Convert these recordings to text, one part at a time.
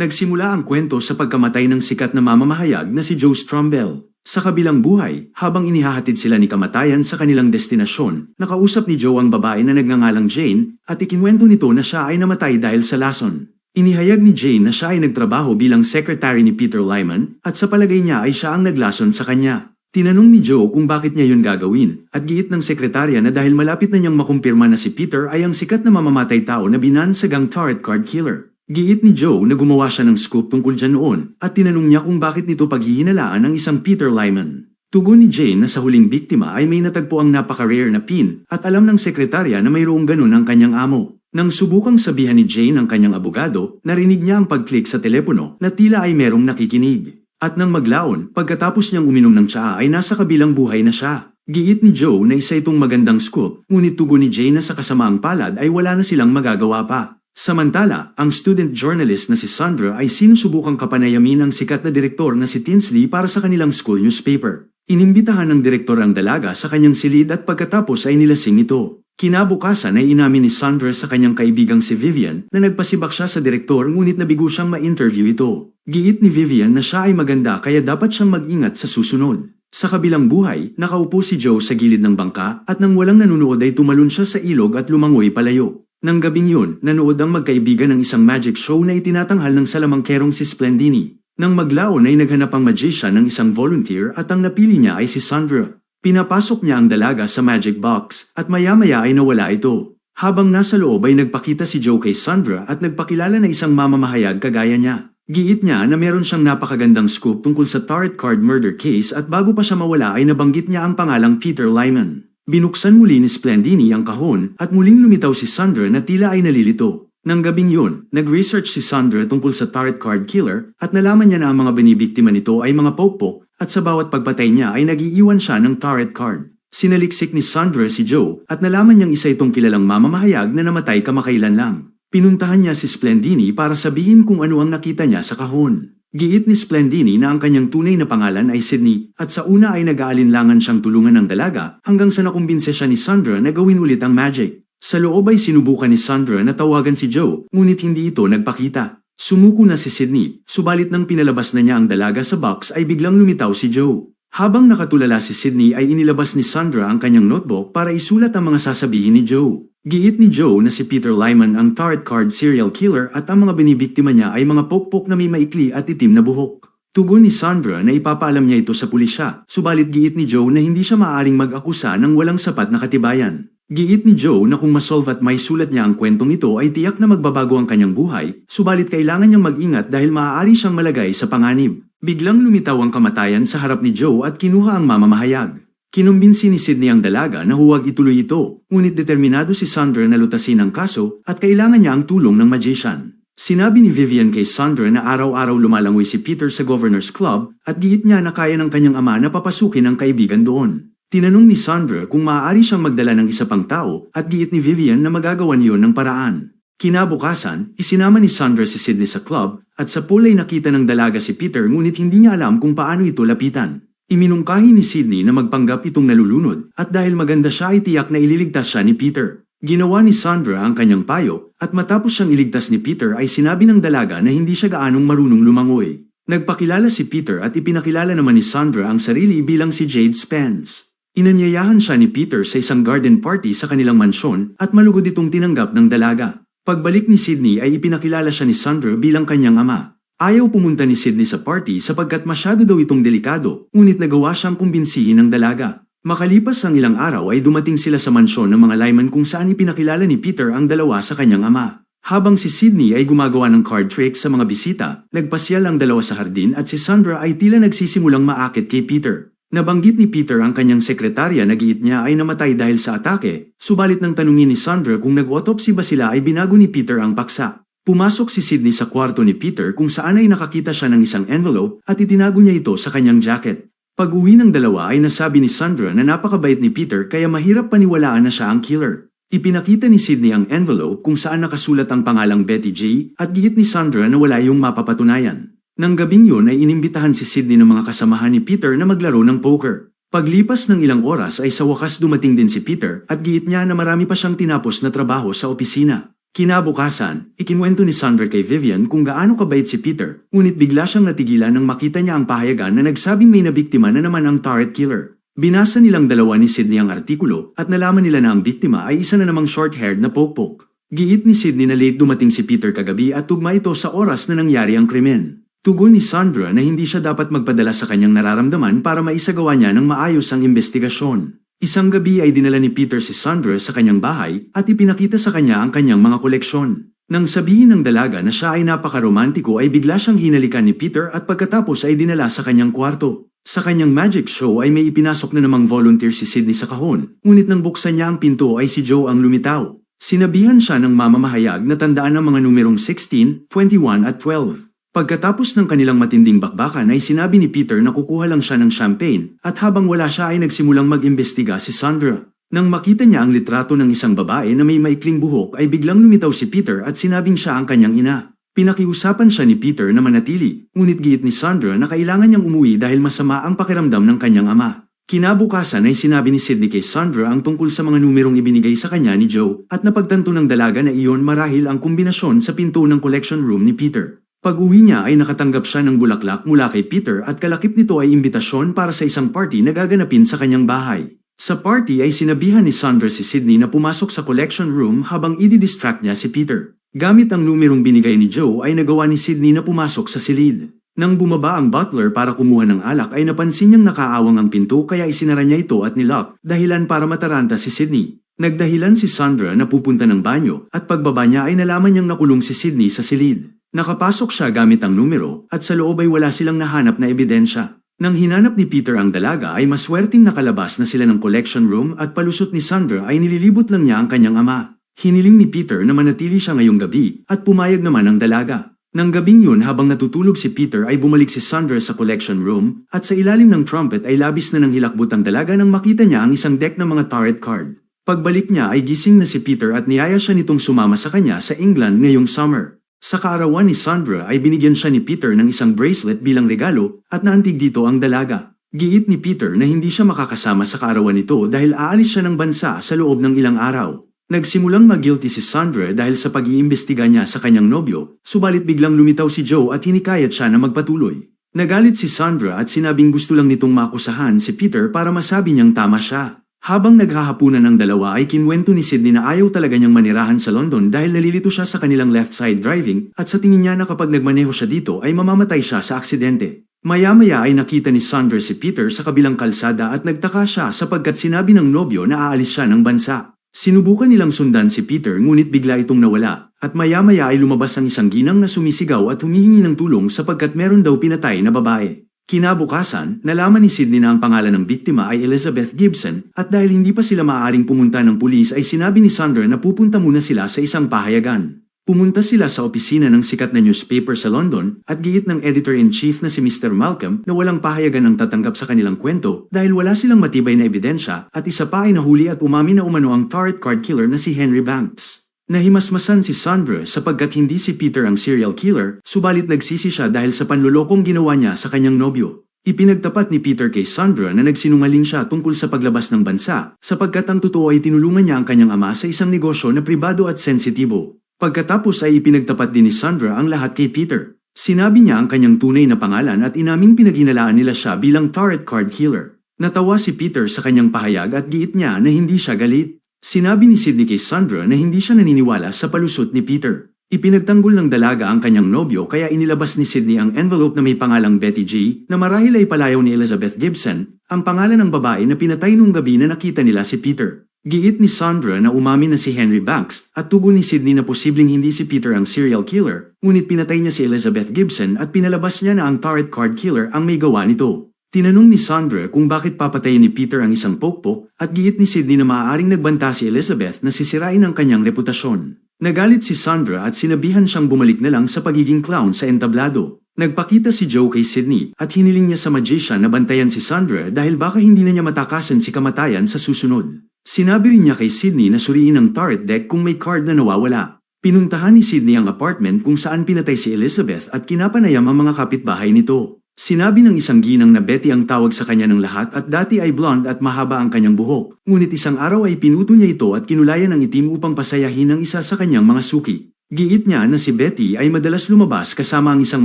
Nagsimula ang kwento sa pagkamatay ng sikat na mamamahayag na si Joe Strumbell. Sa kabilang buhay, habang inihahatid sila ni kamatayan sa kanilang destinasyon, nakausap ni Joe ang babae na nagngangalang Jane at ikinwento nito na siya ay namatay dahil sa lason. Inihayag ni Jane na siya ay nagtrabaho bilang secretary ni Peter Lyman at sa palagay niya ay siya ang naglason sa kanya. Tinanong ni Joe kung bakit niya yun gagawin at giit ng sekretarya na dahil malapit na niyang makumpirma na si Peter ay ang sikat na mamamatay tao na binan sa card killer. Giit ni Joe na gumawa siya ng scoop tungkol dyan noon at tinanong niya kung bakit nito paghihinalaan ng isang Peter Lyman. Tugon ni Jane na sa huling biktima ay may natagpo ang napaka-rare na pin at alam ng sekretarya na mayroong ganun ang kanyang amo. Nang subukang sabihan ni Jane ang kanyang abogado, narinig niya ang pag-click sa telepono na tila ay merong nakikinig. At nang maglaon, pagkatapos niyang uminom ng tsaa ay nasa kabilang buhay na siya. Giit ni Joe na isa itong magandang scoop, ngunit tugon ni Jane na sa kasamaang palad ay wala na silang magagawa pa. Samantala, ang student journalist na si Sandra ay sinusubukang kapanayamin ang sikat na direktor na si Tinsley para sa kanilang school newspaper. Inimbitahan ng direktor ang dalaga sa kanyang silid at pagkatapos ay nilasing ito. Kinabukasan ay inamin ni Sandra sa kanyang kaibigang si Vivian na nagpasibak siya sa direktor ngunit nabigo siyang ma-interview ito. Giit ni Vivian na siya ay maganda kaya dapat siyang mag-ingat sa susunod. Sa kabilang buhay, nakaupo si Joe sa gilid ng bangka at nang walang nanunood ay tumalon siya sa ilog at lumangoy palayo. Nang gabing yun, nanood ang magkaibigan ng isang magic show na itinatanghal ng salamangkerong si Splendini. Nang maglaon ay naghanap ang magician ng isang volunteer at ang napili niya ay si Sandra. Pinapasok niya ang dalaga sa magic box at maya-maya ay nawala ito. Habang nasa loob ay nagpakita si Joe kay Sandra at nagpakilala na isang mamamahayag kagaya niya. Giit niya na meron siyang napakagandang scoop tungkol sa tarot card murder case at bago pa siya mawala ay nabanggit niya ang pangalang Peter Lyman. Binuksan muli ni Splendini ang kahon at muling lumitaw si Sandra na tila ay nalilito. Nang gabing yun, nag-research si Sandra tungkol sa tarot card killer at nalaman niya na ang mga binibiktima nito ay mga pokpok at sa bawat pagpatay niya ay nagiiwan siya ng tarot card. Sinaliksik ni Sandra si Joe at nalaman niyang isa itong kilalang mamamahayag na namatay kamakailan lang. Pinuntahan niya si Splendini para sabihin kung ano ang nakita niya sa kahon. Giit ni Splendini na ang kanyang tunay na pangalan ay Sydney at sa una ay nag-aalinlangan siyang tulungan ng dalaga hanggang sa nakumbinse siya ni Sandra na gawin ulit ang magic. Sa loob ay sinubukan ni Sandra na tawagan si Joe ngunit hindi ito nagpakita. Sumuko na si Sydney, subalit nang pinalabas na niya ang dalaga sa box ay biglang lumitaw si Joe. Habang nakatulala si Sydney ay inilabas ni Sandra ang kanyang notebook para isulat ang mga sasabihin ni Joe. Giit ni Joe na si Peter Lyman ang tarot card serial killer at ang mga binibiktima niya ay mga pokpok na may maikli at itim na buhok. Tugon ni Sandra na ipapaalam niya ito sa pulisya, subalit giit ni Joe na hindi siya maaaring mag-akusa ng walang sapat na katibayan. Giit ni Joe na kung masolve at may sulat niya ang kwentong ito ay tiyak na magbabago ang kanyang buhay, subalit kailangan niyang mag-ingat dahil maaari siyang malagay sa panganib. Biglang lumitaw ang kamatayan sa harap ni Joe at kinuha ang mamamahayag. Kinumbinsi ni Sidney ang dalaga na huwag ituloy ito, ngunit determinado si Sandra na lutasin ang kaso at kailangan niya ang tulong ng magician. Sinabi ni Vivian kay Sandra na araw-araw lumalangoy si Peter sa Governor's Club at giit niya na kaya ng kanyang ama na papasukin ang kaibigan doon. Tinanong ni Sandra kung maaari siyang magdala ng isa pang tao at giit ni Vivian na magagawa niyon ng paraan. Kinabukasan, isinama ni Sandra si Sidney sa club at sa pool ay nakita ng dalaga si Peter ngunit hindi niya alam kung paano ito lapitan. Iminungkahi ni Sidney na magpanggap itong nalulunod at dahil maganda siya ay tiyak na ililigtas siya ni Peter. Ginawa ni Sandra ang kanyang payo at matapos siyang iligtas ni Peter ay sinabi ng dalaga na hindi siya gaanong marunong lumangoy. Nagpakilala si Peter at ipinakilala naman ni Sandra ang sarili bilang si Jade Spence. Inanyayahan siya ni Peter sa isang garden party sa kanilang mansyon at malugod itong tinanggap ng dalaga. Pagbalik ni Sydney ay ipinakilala siya ni Sandra bilang kanyang ama. Ayaw pumunta ni Sydney sa party sapagkat masyado daw itong delikado, ngunit nagawa siyang kumbinsihin ng dalaga. Makalipas ang ilang araw ay dumating sila sa mansyon ng mga Lyman kung saan ipinakilala ni Peter ang dalawa sa kanyang ama. Habang si Sydney ay gumagawa ng card trick sa mga bisita, nagpasyal ang dalawa sa hardin at si Sandra ay tila nagsisimulang maakit kay Peter. Nabanggit ni Peter ang kanyang sekretarya na giit niya ay namatay dahil sa atake, subalit nang tanungin ni Sandra kung nag-autopsy ba sila ay binago ni Peter ang paksa. Pumasok si Sydney sa kwarto ni Peter kung saan ay nakakita siya ng isang envelope at itinago niya ito sa kanyang jacket. Pag-uwi ng dalawa ay nasabi ni Sandra na napakabait ni Peter kaya mahirap paniwalaan na siya ang killer. Ipinakita ni Sydney ang envelope kung saan nakasulat ang pangalang Betty J at giit ni Sandra na wala yung mapapatunayan. Nang gabing yun ay inimbitahan si Sydney ng mga kasamahan ni Peter na maglaro ng poker. Paglipas ng ilang oras ay sa wakas dumating din si Peter at giit niya na marami pa siyang tinapos na trabaho sa opisina. Kinabukasan, ikinwento ni Sandra kay Vivian kung gaano kabait si Peter, ngunit bigla siyang natigilan nang makita niya ang pahayagan na nagsabing may nabiktima na naman ang turret killer. Binasa nilang dalawa ni Sydney ang artikulo at nalaman nila na ang biktima ay isa na namang short-haired na pokpok. Giit ni Sydney na late dumating si Peter kagabi at tugma ito sa oras na nangyari ang krimen. Tugon ni Sandra na hindi siya dapat magpadala sa kanyang nararamdaman para maisagawa niya ng maayos ang investigasyon. Isang gabi ay dinala ni Peter si Sandra sa kanyang bahay at ipinakita sa kanya ang kanyang mga koleksyon. Nang sabihin ng dalaga na siya ay napakaromantiko ay bigla siyang hinalikan ni Peter at pagkatapos ay dinala sa kanyang kwarto. Sa kanyang magic show ay may ipinasok na namang volunteer si Sydney sa kahon, ngunit nang buksan niya ang pinto ay si Joe ang lumitaw. Sinabihan siya ng mamamahayag na tandaan ang mga numerong 16, 21 at 12. Pagkatapos ng kanilang matinding bakbakan ay sinabi ni Peter na kukuha lang siya ng champagne at habang wala siya ay nagsimulang mag-imbestiga si Sandra. Nang makita niya ang litrato ng isang babae na may maikling buhok ay biglang lumitaw si Peter at sinabing siya ang kanyang ina. Pinakiusapan siya ni Peter na manatili, ngunit giit ni Sandra na kailangan niyang umuwi dahil masama ang pakiramdam ng kanyang ama. Kinabukasan ay sinabi ni Sidney kay Sandra ang tungkol sa mga numerong ibinigay sa kanya ni Joe at napagtanto ng dalaga na iyon marahil ang kombinasyon sa pinto ng collection room ni Peter. Pag-uwi niya ay nakatanggap siya ng bulaklak mula kay Peter at kalakip nito ay imbitasyon para sa isang party na gaganapin sa kanyang bahay. Sa party ay sinabihan ni Sandra si Sydney na pumasok sa collection room habang i-distract niya si Peter. Gamit ang numerong binigay ni Joe ay nagawa ni Sydney na pumasok sa silid. Nang bumaba ang butler para kumuha ng alak ay napansin niyang nakaawang ang pinto kaya isinara niya ito at nilock dahilan para mataranta si Sydney. Nagdahilan si Sandra na pupunta ng banyo at pagbaba niya ay nalaman niyang nakulong si Sydney sa silid. Nakapasok siya gamit ang numero at sa loob ay wala silang nahanap na ebidensya. Nang hinanap ni Peter ang dalaga ay maswerteng nakalabas na sila ng collection room at palusot ni Sandra ay nililibot lang niya ang kanyang ama. Hiniling ni Peter na manatili siya ngayong gabi at pumayag naman ang dalaga. Nang gabing yun habang natutulog si Peter ay bumalik si Sandra sa collection room at sa ilalim ng trumpet ay labis na nang hilakbot ang dalaga nang makita niya ang isang deck ng mga tarot card. Pagbalik niya ay gising na si Peter at niyaya siya nitong sumama sa kanya sa England ngayong summer. Sa kaarawan ni Sandra ay binigyan siya ni Peter ng isang bracelet bilang regalo at naantig dito ang dalaga. Giit ni Peter na hindi siya makakasama sa kaarawan nito dahil aalis siya ng bansa sa loob ng ilang araw. Nagsimulang mag-guilty si Sandra dahil sa pag-iimbestiga niya sa kanyang nobyo, subalit biglang lumitaw si Joe at hinikayat siya na magpatuloy. Nagalit si Sandra at sinabing gusto lang nitong makusahan si Peter para masabi niyang tama siya. Habang naghahapunan ng dalawa ay kinwento ni Sydney na ayaw talaga niyang manirahan sa London dahil nalilito siya sa kanilang left side driving at sa tingin niya na kapag nagmaneho siya dito ay mamamatay siya sa aksidente. Maya-maya ay nakita ni Sandra si Peter sa kabilang kalsada at nagtaka siya sapagkat sinabi ng nobyo na aalis siya ng bansa. Sinubukan nilang sundan si Peter ngunit bigla itong nawala at maya-maya ay lumabas ang isang ginang na sumisigaw at humihingi ng tulong sapagkat meron daw pinatay na babae. Kinabukasan, nalaman ni Sidney na ang pangalan ng biktima ay Elizabeth Gibson at dahil hindi pa sila maaaring pumunta ng pulis ay sinabi ni Sandra na pupunta muna sila sa isang pahayagan. Pumunta sila sa opisina ng sikat na newspaper sa London at giit ng editor-in-chief na si Mr. Malcolm na walang pahayagan ang tatanggap sa kanilang kwento dahil wala silang matibay na ebidensya at isa pa ay nahuli at umami na umano ang tarot card killer na si Henry Banks. Nahimasmasan si Sandra sapagkat hindi si Peter ang serial killer, subalit nagsisi siya dahil sa panlulokong ginawa niya sa kanyang nobyo. Ipinagtapat ni Peter kay Sandra na nagsinungaling siya tungkol sa paglabas ng bansa, sapagkat ang totoo ay tinulungan niya ang kanyang ama sa isang negosyo na pribado at sensitibo. Pagkatapos ay ipinagtapat din ni Sandra ang lahat kay Peter. Sinabi niya ang kanyang tunay na pangalan at inaming pinaghinalaan nila siya bilang tarot card killer. Natawa si Peter sa kanyang pahayag at giit niya na hindi siya galit. Sinabi ni Sidney kay Sandra na hindi siya naniniwala sa palusot ni Peter. Ipinagtanggol ng dalaga ang kanyang nobyo kaya inilabas ni Sidney ang envelope na may pangalang Betty G na marahil ay palayaw ni Elizabeth Gibson, ang pangalan ng babae na pinatay nung gabi na nakita nila si Peter. Giit ni Sandra na umamin na si Henry Banks at tugon ni Sidney na posibleng hindi si Peter ang serial killer, ngunit pinatay niya si Elizabeth Gibson at pinalabas niya na ang tarot card killer ang may gawa nito. Tinanong ni Sandra kung bakit papatayin ni Peter ang isang pokpok at giit ni Sidney na maaaring nagbanta si Elizabeth na sisirain ang kanyang reputasyon. Nagalit si Sandra at sinabihan siyang bumalik na lang sa pagiging clown sa entablado. Nagpakita si Joe kay Sidney at hiniling niya sa magician na bantayan si Sandra dahil baka hindi na niya matakasan si kamatayan sa susunod. Sinabi rin niya kay Sidney na suriin ang turret deck kung may card na nawawala. Pinuntahan ni Sidney ang apartment kung saan pinatay si Elizabeth at kinapanayam ang mga kapitbahay nito. Sinabi ng isang ginang na Betty ang tawag sa kanya ng lahat at dati ay blonde at mahaba ang kanyang buhok. Ngunit isang araw ay pinuto niya ito at kinulayan ng itim upang pasayahin ang isa sa kanyang mga suki. Giit niya na si Betty ay madalas lumabas kasama ang isang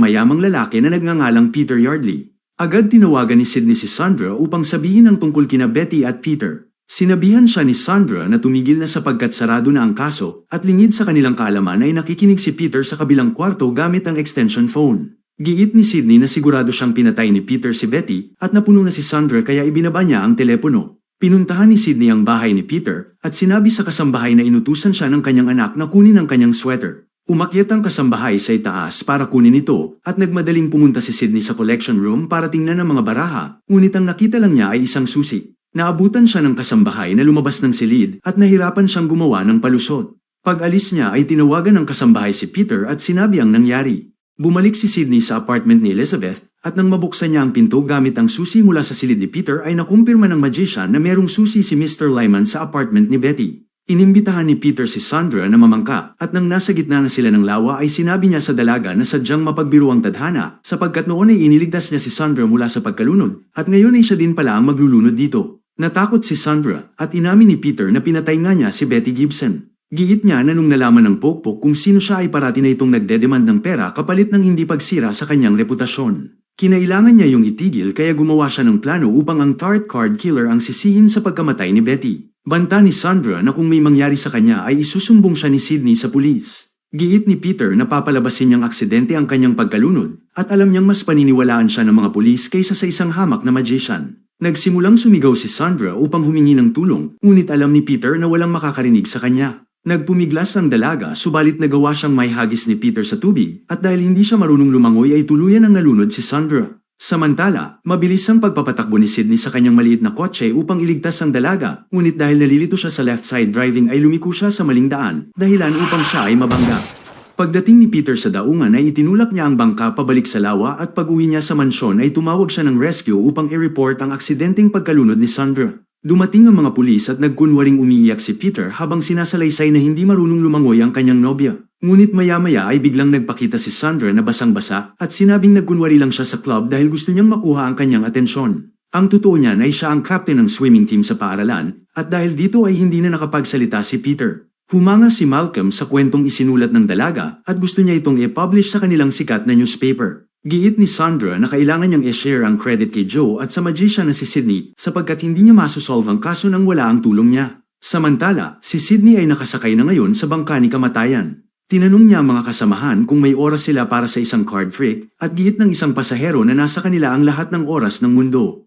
mayamang lalaki na nagngangalang Peter Yardley. Agad tinawagan ni Sidney si Sandra upang sabihin ang tungkol kina Betty at Peter. Sinabihan siya ni Sandra na tumigil na sapagkat sarado na ang kaso at lingid sa kanilang kaalaman ay nakikinig si Peter sa kabilang kwarto gamit ang extension phone. Giit ni Sidney na sigurado siyang pinatay ni Peter si Betty at napuno na si Sandra kaya ibinaba niya ang telepono. Pinuntahan ni Sidney ang bahay ni Peter at sinabi sa kasambahay na inutusan siya ng kanyang anak na kunin ang kanyang sweater. Umakyat ang kasambahay sa itaas para kunin ito at nagmadaling pumunta si Sidney sa collection room para tingnan ang mga baraha, ngunit ang nakita lang niya ay isang susi. Naabutan siya ng kasambahay na lumabas ng silid at nahirapan siyang gumawa ng palusot. Pag alis niya ay tinawagan ng kasambahay si Peter at sinabi ang nangyari. Bumalik si Sidney sa apartment ni Elizabeth at nang mabuksan niya ang pinto gamit ang susi mula sa silid ni Peter ay nakumpirma ng magician na merong susi si Mr. Lyman sa apartment ni Betty. Inimbitahan ni Peter si Sandra na mamangka at nang nasa gitna na sila ng lawa ay sinabi niya sa dalaga na sadyang mapagbiro ang tadhana sapagkat noon ay iniligtas niya si Sandra mula sa pagkalunod at ngayon ay siya din pala ang maglulunod dito. Natakot si Sandra at inamin ni Peter na pinatay nga niya si Betty Gibson. Giit niya na nung nalaman ng pokpok kung sino siya ay parati na itong nagdedemand ng pera kapalit ng hindi pagsira sa kanyang reputasyon. Kinailangan niya yung itigil kaya gumawa siya ng plano upang ang tart card killer ang sisihin sa pagkamatay ni Betty. Banta ni Sandra na kung may mangyari sa kanya ay isusumbong siya ni Sidney sa pulis. Giit ni Peter na papalabasin niyang aksidente ang kanyang pagkalunod at alam niyang mas paniniwalaan siya ng mga pulis kaysa sa isang hamak na magician. Nagsimulang sumigaw si Sandra upang humingi ng tulong, ngunit alam ni Peter na walang makakarinig sa kanya. Nagpumiglas ang dalaga subalit nagawa siyang may hagis ni Peter sa tubig at dahil hindi siya marunong lumangoy ay tuluyan ang nalunod si Sandra. Samantala, mabilis ang pagpapatakbo ni Sidney sa kanyang maliit na kotse upang iligtas ang dalaga, ngunit dahil nalilito siya sa left side driving ay lumiko siya sa maling daan, dahilan upang siya ay mabangga. Pagdating ni Peter sa daungan ay itinulak niya ang bangka pabalik sa lawa at pag-uwi niya sa mansyon ay tumawag siya ng rescue upang i-report ang aksidenteng pagkalunod ni Sandra. Dumating ang mga pulis at nagkunwaring umiiyak si Peter habang sinasalaysay na hindi marunong lumangoy ang kanyang nobya. Ngunit maya-maya ay biglang nagpakita si Sandra na basang-basa at sinabing nagkunwari lang siya sa club dahil gusto niyang makuha ang kanyang atensyon. Ang totoo niyan ay siya ang captain ng swimming team sa paaralan at dahil dito ay hindi na nakapagsalita si Peter. Humanga si Malcolm sa kwentong isinulat ng dalaga at gusto niya itong i-publish sa kanilang sikat na newspaper. Giit ni Sandra na kailangan niyang i-share ang credit kay Joe at sa magician na si Sydney sapagkat hindi niya masosolve ang kaso nang wala ang tulong niya. Samantala, si Sydney ay nakasakay na ngayon sa bangka ni kamatayan. Tinanong niya ang mga kasamahan kung may oras sila para sa isang card trick at giit ng isang pasahero na nasa kanila ang lahat ng oras ng mundo.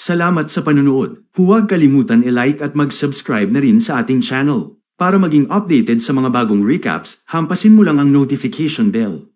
Salamat sa panunood. Huwag kalimutan i-like at mag-subscribe na rin sa ating channel. Para maging updated sa mga bagong recaps, hampasin mo lang ang notification bell.